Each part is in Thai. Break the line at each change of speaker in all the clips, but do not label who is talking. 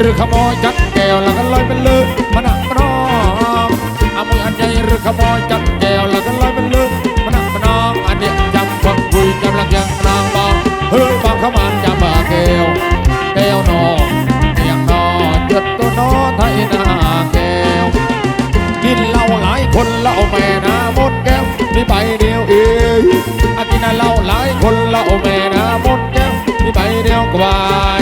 หรือขโมยจัดแก้วแล้วก็ลอยเป็นเลือมานักนองอามยอันใหญ่หรือขโมยจัดแก้วแล้วก็ลอยเป็นเลือมานักนองอันเดียจำคนคุยจำลังยังนางบอกเฮ้ยบางขมันจำบาแก้วแก้วนอเตียงนอเจ็ดตัวนอไทยนาแก้วกินเหล้าหลายคนเหล้าแม่นาหมดแก้วมีใบเดียวเองอากินเหล้าหลายคนเหล้าแม่นาหมดแก้ว มีใบเดียวกว่า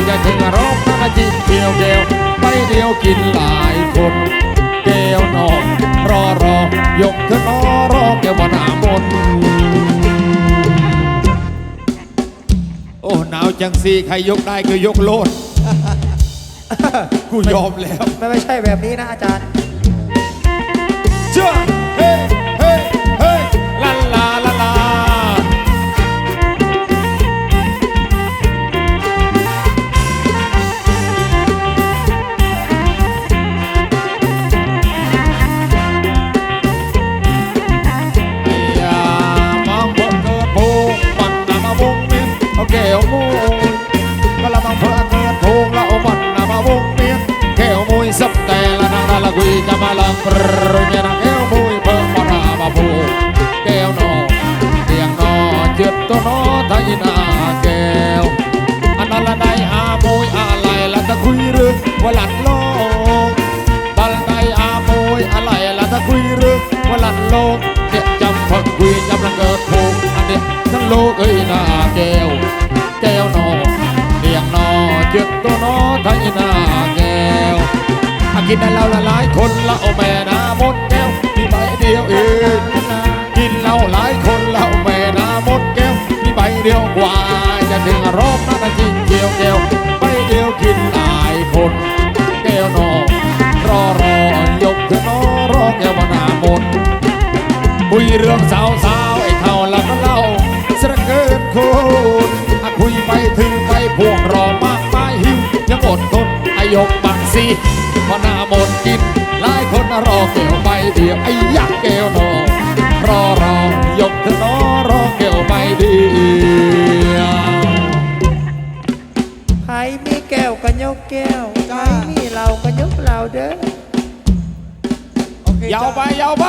จะถึงรอบนาจิเดียวแก้วใบเดียวกินหลายคนแก้วนอกรอรอยกเธอนอรอแก้วว่าหน้ามนต์โอ้หนาวจังสีใครยกได้คือยกโลดกูยอมแล้ว
ไม่ไม่ใช่แบบนี้นะอาจารย์
เชื่อ แก้วมูก็ละมังเพิ่งเกิดโพงแล้วเอามันนำมาวงเมียนแก้วมุยสับแต่ละนางละกุยจะมาลังปรเนี่ยนแก้วมุยเพิ่งมานามาพูแก้วนอเตียงนอเจ็ดตัวนอไทยนาแก้วอันนั้นละได้อาโมยอะไรละตะคุยเรื่องว่าหลัดโลกบัลได้อาโมยอะไรละตะคุยเรื่องว่าหลัดโลกเด็กจำพักคุยจำลังเกิดโพงอันเด็กทั้งโลกเอ้ยนา ตัวนอไทยนาแก้วอากินได้เหล้าละหลายคนละเอาแม่นาหมดแก้วมีใบเดียวเองกินเหล้าหลายคนละเอาแม่นาหมดแก้วมีใบเดียวกว่าจะถึงรอบนั้นจริงเกี่ยวแก้วใบเดียวกินหลายคนแก้วนอรอรอยกเธอนอรอแก้วมาหน้ามนต์คุยเรื่องสาวสาว ยกบังสีพอหน้าหมดกินหลายคนรอแก้วใบเดียวไอ้ยักษ์แก้วนอรอรอยกเธอนอรอแก้วใบเดียว
ใครมีแก้วก็ยกแก้วใครมีเราก็ยกเราเด้อ
ยาวไปยาวไป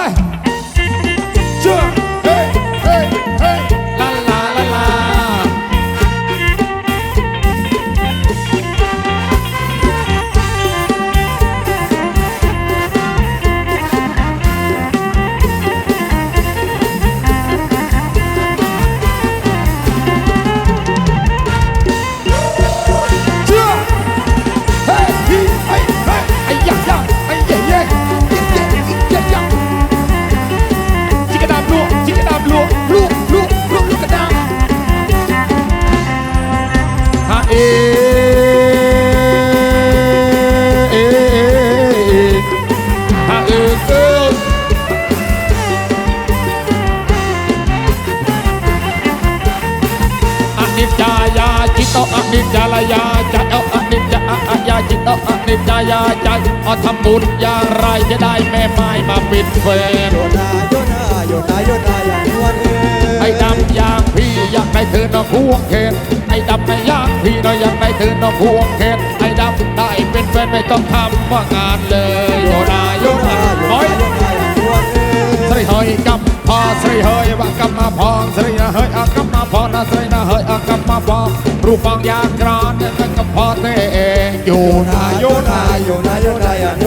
นิจจายาใจเอาอนิจจายาจิตโตอนิจจายาใจเอาทำบุญอย่างไรจะได้แม่ไม้มาปิดเฟน
โยนาโยนาโยนาโยนาอย่างนวลเอ้ย
ไอ้ดำอย่างพี่อยากได้เธอน้องควงเขนไอ้ดำไม่อยากพี่น้องอยากได้เธอน้องควงเขนไอ้ดำได้เป็นแฟนไม่ต้องทำว่างานเลยโยนาโยนาโอ้ย
โยนาอย่างนวลเอ้ย
สรีเฮยกำพอสรีเฮยว่ากำมาพองสรีนะเฮยอากำมาพอนะสรีนะเฮยอากำมาพอง รูปฟองยางกรานนั่นก็พอเตองอยู่นาโยนา
ยโยนาอย่างนอย
นายโย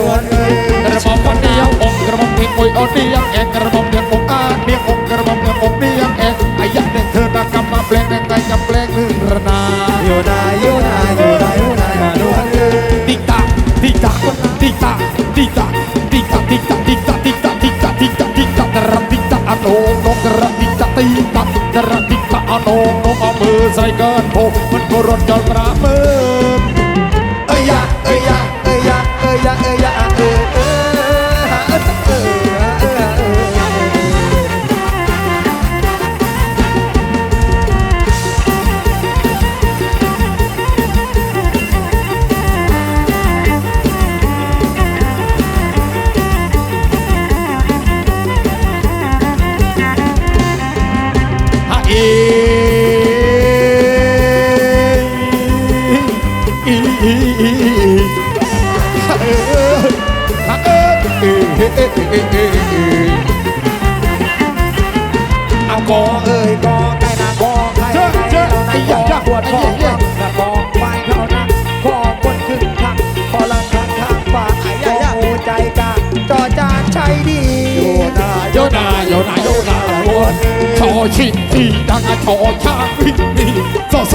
นากอปวดคอนะกอไปเข้านะคอบนขึ้นทางคอลังข้างข้างฟ้าไอ้ยะหูใจกาจอจานใช้ดีอยู่นา
โยนาโยนาโยนาวนชอชิงทีดังชอช้างวิ่งหนีโซโซ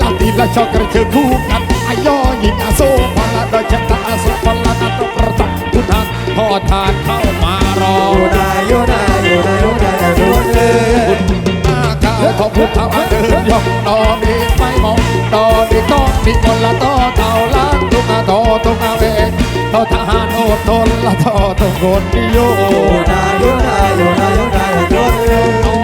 ลาตีละชอกระเชือคู่กันอายอยิงอาโซพลาดชะตาสพลาดตประตักพุทธันพอทานเข้า ข้าวของพุทธาเดินยองนอนเองไม่มองตอนนี้ก้อนนี่คนละต่อเต่าล้างตุกอาทอตุกอาเวงทอทหารอดทนละทอตุกคนนิโย
อยู่นาอยู่นาอยู่นาอยู่นาอยู่นา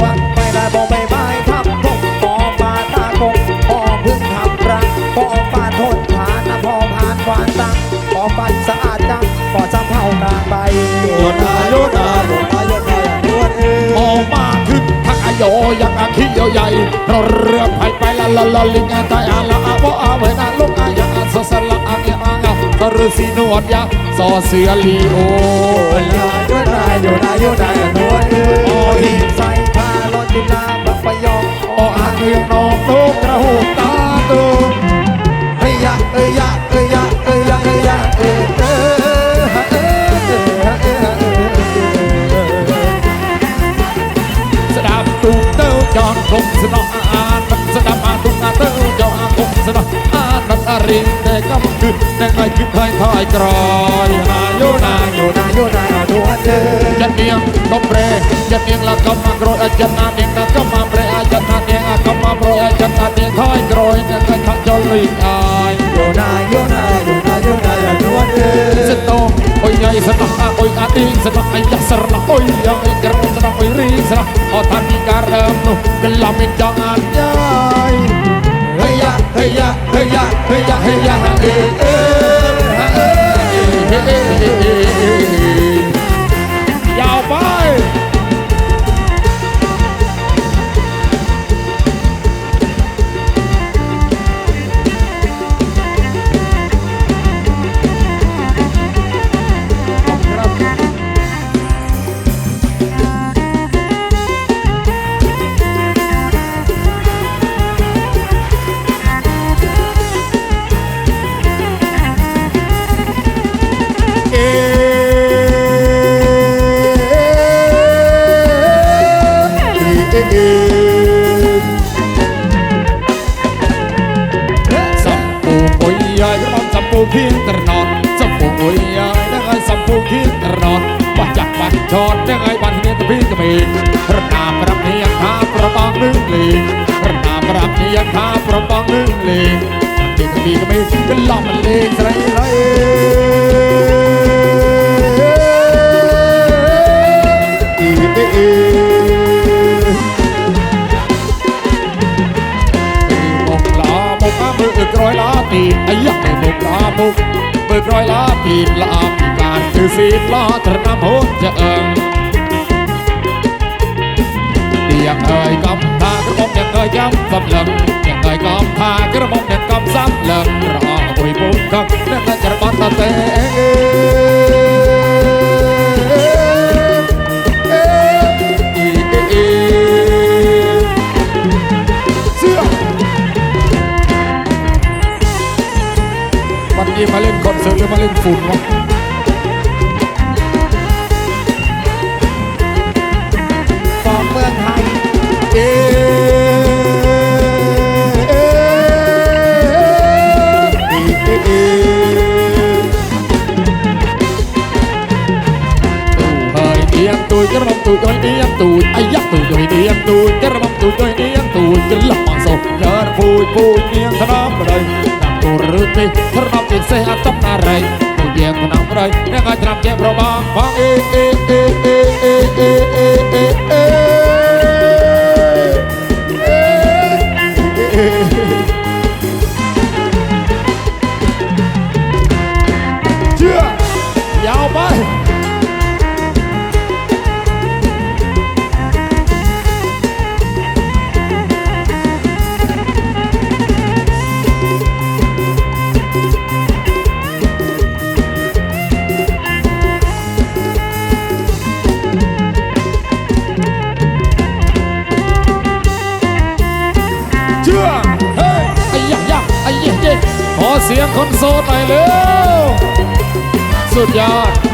วันไปได้บอกไม่ไม่ทำพงปอปาตากงปอพึ่งทำรังปอปาทนฐานนะพอผ่านควานตังปอปันสะอาดจังปอจำเท่ากลางใบอยู่นาอยู่นาอยู่นาอยู่นาอยู่นา
ออกมาขึ้น โยยังอาขี้ใหญ่เราเรือไปไปละละละลิงอาตายอาละอาบ่อาเวนาลุกอายังอาสสละอาเกอางาตฤษีนวดยาสอเสือลีโอ
อยู่นาอยู่นาอยู่นาอยู่นาย
រិនតែកំជឹកតែកុំជឹកឃើញថយក្រោយណាយោណាយោណាយោណាអត់ដូចទេចិត្តនាងកំប្រេ
ចិត្តនាងឡកំមកក្រូចអត់
ចិត្តណានាងណាកំមកប្រេអត់ចិត្តណានាងអត់កំមកប្រេអត់ចិត្តណានាងថយក្រោយតែកុំខំចូលលីកអើយយោណាយោណាយោណាយោណាអត់ដូចទេសិតតោអុយយ៉ៃសិតតោអុយអាទីងសិតតោអាយ៉ាសរណអុយ
យ៉ៃក្រំសិតតោអុយរីស្រះអត់ថាទីការរើមនោះក្លំ
មិ
ន
ចង់អត់យ៉ៃ ใหญ่สนะโอ้ยอาดิงสนะ លេងពីក្មេងក្មេងកន្លំមកលេងស្រ័យស្រ័យអេអេអេមកឡាមកអាមើលក្រោយឡាទីអាយ៉ាមកឡាមកមើលក្រោយឡាពី
ឡាពីបានគឺស៊ីឡាត្រណាំហូនចាអឹងទៀងអើយកំថាក្រុមយ៉ាងអើយចាំសំឡឹ
ងาตระหดจะเอิงเนี่ยกำทากระบอกเอ่ยย้ำซ้ำเลิงยังเอ่ยกำทากระบอกยังกำซ้ำเลิรออุยบุญกักนั่นน่ะจะบัตตะเต้วันนี้มาเล่นคอนเสิร์ตหรือมาเล่นฝุ่นวะ ទូចដូចនាងទូចអាយ៉ាទូចដូចនាងទូចក្រមុំទូចដូចនាងទូចច្រឡំអង្សុលរពូចពូចនាងថ្នមប្តីតាមទូរឬទេថ្នមជាសេះអត់តំណារៃពូជាថ្នមប្តីនាងឲ្យត្រាប់ជាប្របងផងអេអេអេ สุดยอด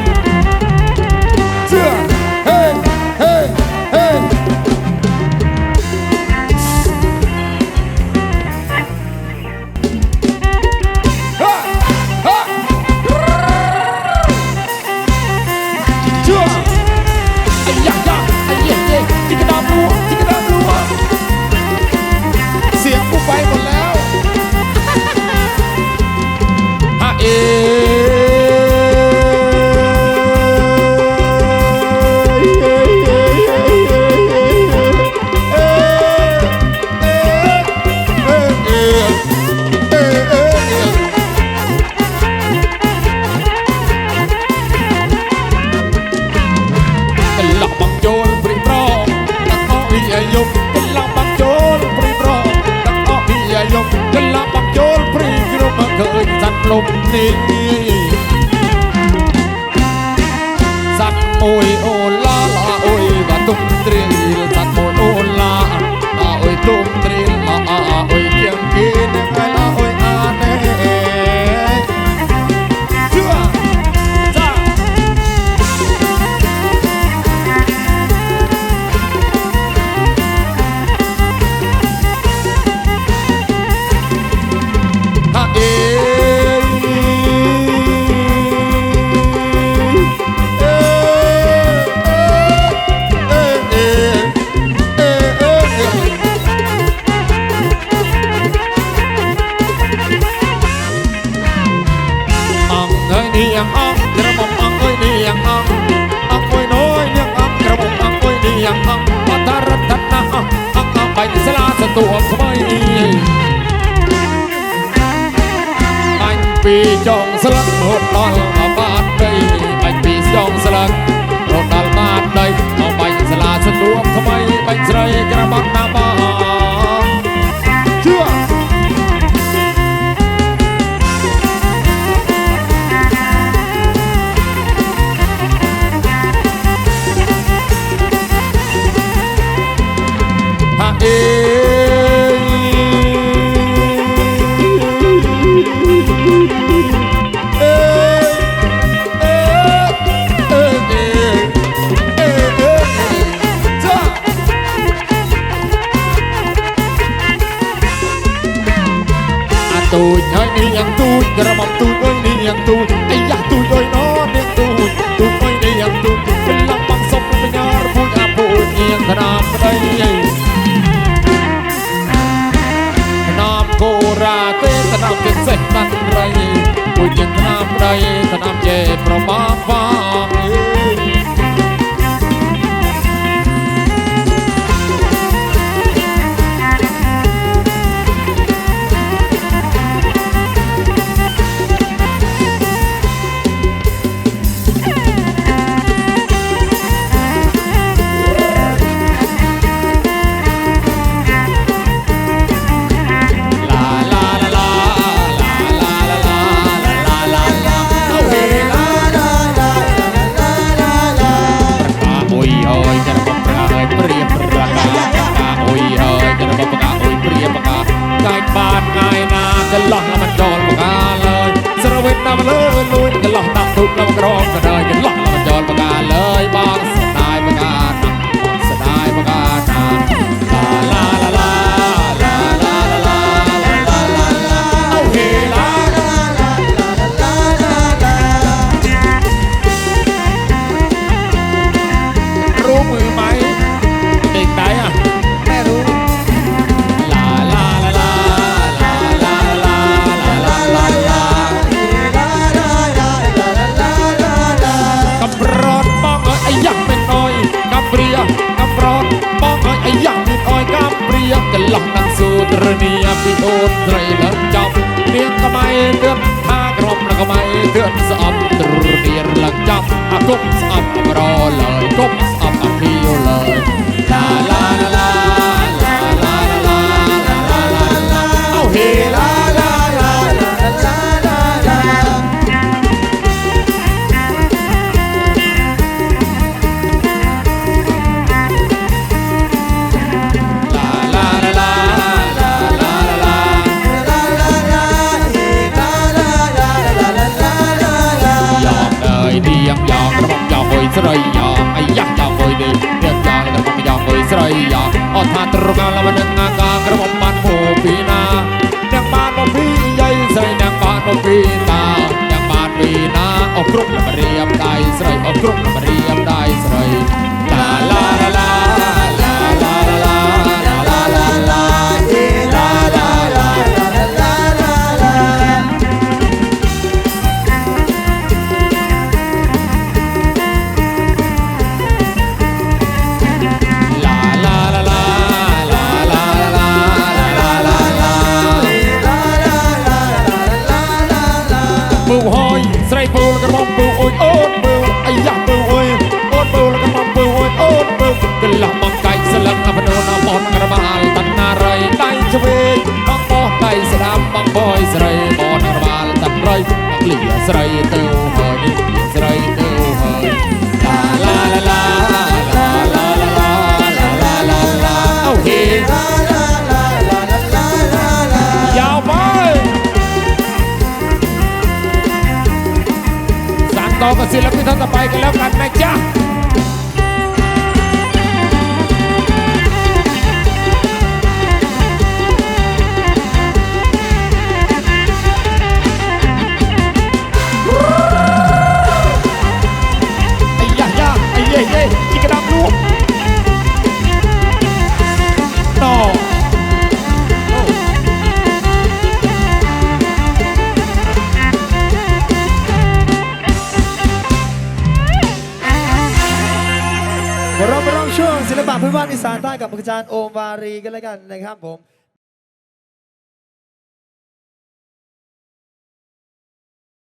ពីចុងស្លឹករហូតដល់មកបាត់ដីបាញ់ពីចុងស្លឹករហូ
តដល់បាត់ដីមកបាញ់សាលាសន្ទួមថ្មីបាញ់ស្រីក្រាបាត់ tu Negro. อาจารย์โอมวารีกันแล้วกันนะครับผม